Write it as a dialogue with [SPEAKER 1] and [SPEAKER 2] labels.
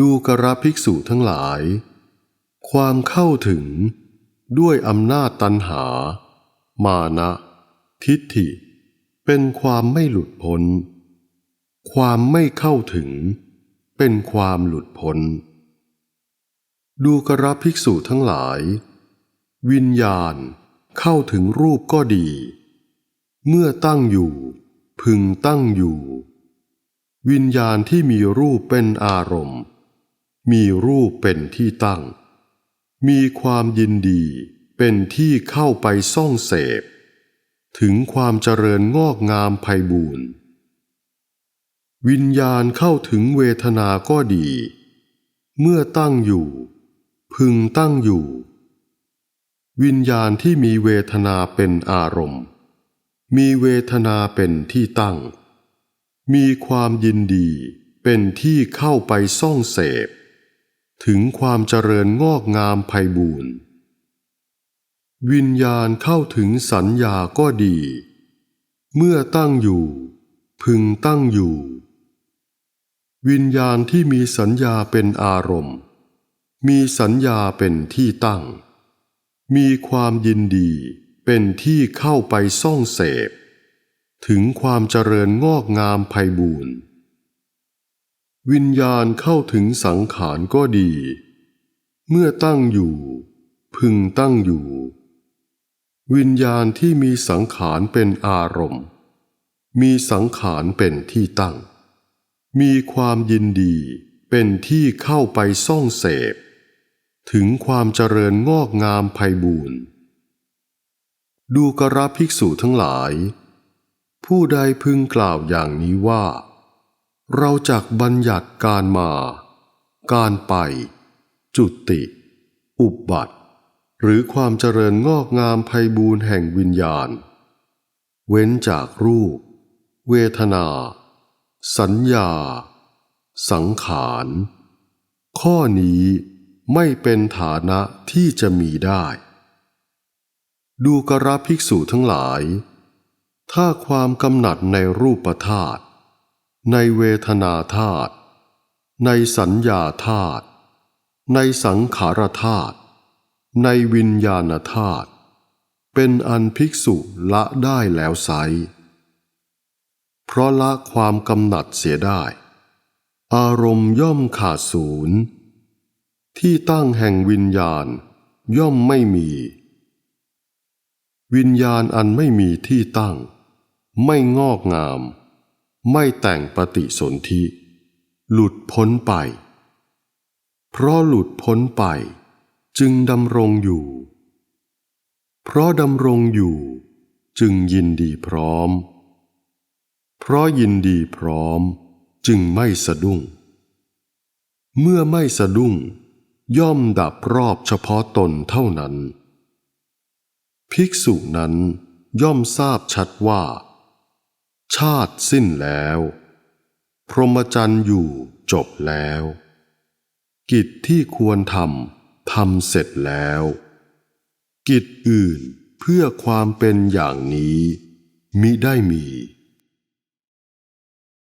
[SPEAKER 1] ดูกระภิกษุทั้งหลาย ความเข้าถึงด้วยอำนาจตันหา มานะ ทิฏฐิ เป็นความไม่หลุดพ้น ความไม่เข้าถึง เป็นความหลุดพ้น ดูกระภิกษุทั้งหลาย วิญญาณเข้าถึงรูปก็ดี เมื่อตั้งอยู่ พึงตั้งอยู่ วิญญาณที่มีรูปเป็นอารมณ์ มีรูปเป็นที่ตั้ง มีความยินดีเป็นที่เข้าไปซ่องเสพ ถึงความเจริญงอกงามไพบูรณ์วิญญาณเข้าถึงเวทนาก็ดี เมื่อตั้งอยู่ พึงตั้งอยู่ วิญญาณที่มีเวทนาเป็นอารมณ์ มีเวทนาเป็นที่ตั้ง มีความยินดีเป็นที่เข้าไปซ่องเสพ ถึงความเจริญงอกงามไพบูรณ์วิญญาณเข้าถึงสัญญาก็ดี เมื่อตั้งอยู่ พึงตั้งอยู่ วิญญาณที่มีสัญญาเป็นอารมณ์ มีสัญญาเป็นที่ตั้ง มีความยินดีเป็นที่เข้าไปซ่องเสพ ถึงความเจริญงอกงามไพบูรณ์ วิญญาณเข้าถึงสังขารก็ดี เมื่อตั้งอยู่ พึงตั้งอยู่ วิญญาณที่มีสังขารเป็นอารมณ์ มีสังขารเป็นที่ตั้ง มีความยินดีเป็นที่เข้าไปซ่องเสพ ถึงความเจริญงอกงามไพบูรณ์ดูกระภิกษุทั้งหลาย ผู้ใดพึงกล่าวอย่างนี้ว่า เราจักบัญญัติการมา การไป จุติ อุบัติ หรือความเจริญงอกงามไพบูรแห่งวิญญาณ เว้นจากรูป เวทนา สัญญา สังขาร ข้อนี้ไม่เป็นฐานะที่จะมีได้ ดูกระภิกษุทั้งหลาย ถ้าความกำหนัดในรูปธาตุ ในเวทนาธาตุ ในสัญญาธาตุ ในสังขารธาตุ ในวิญญาณธาตุ เป็นอันภิกษุละได้แล้วไซเพราะละความกำหนัดเสียได้ อารมณ์ย่อมขาดศูนย์ ที่ตั้งแห่งวิญญาณย่อมไม่มี วิญญาณอันไม่มีที่ตั้ง ไม่งอกงาม ไม่แต่งปฏิสนธิ หลุดพ้นไป เพราะหลุดพ้นไปจึงดำรงอยู่ เพราะดำรงอยู่จึงยินดีพร้อม เพราะยินดีพร้อมจึงไม่สะดุ้ง เมื่อไม่สะดุ้ง ย่อมดับรอบเฉพาะตนเท่านั้น ภิกษุนั้นย่อมทราบชัดว่า ชาติสิ้นแล้ว พรหมจรรย์อยู่จบแล้ว กิจที่ควรทำทำเสร็จแล้ว กิจอื่นเพื่อความเป็นอย่างนี้มิได้มี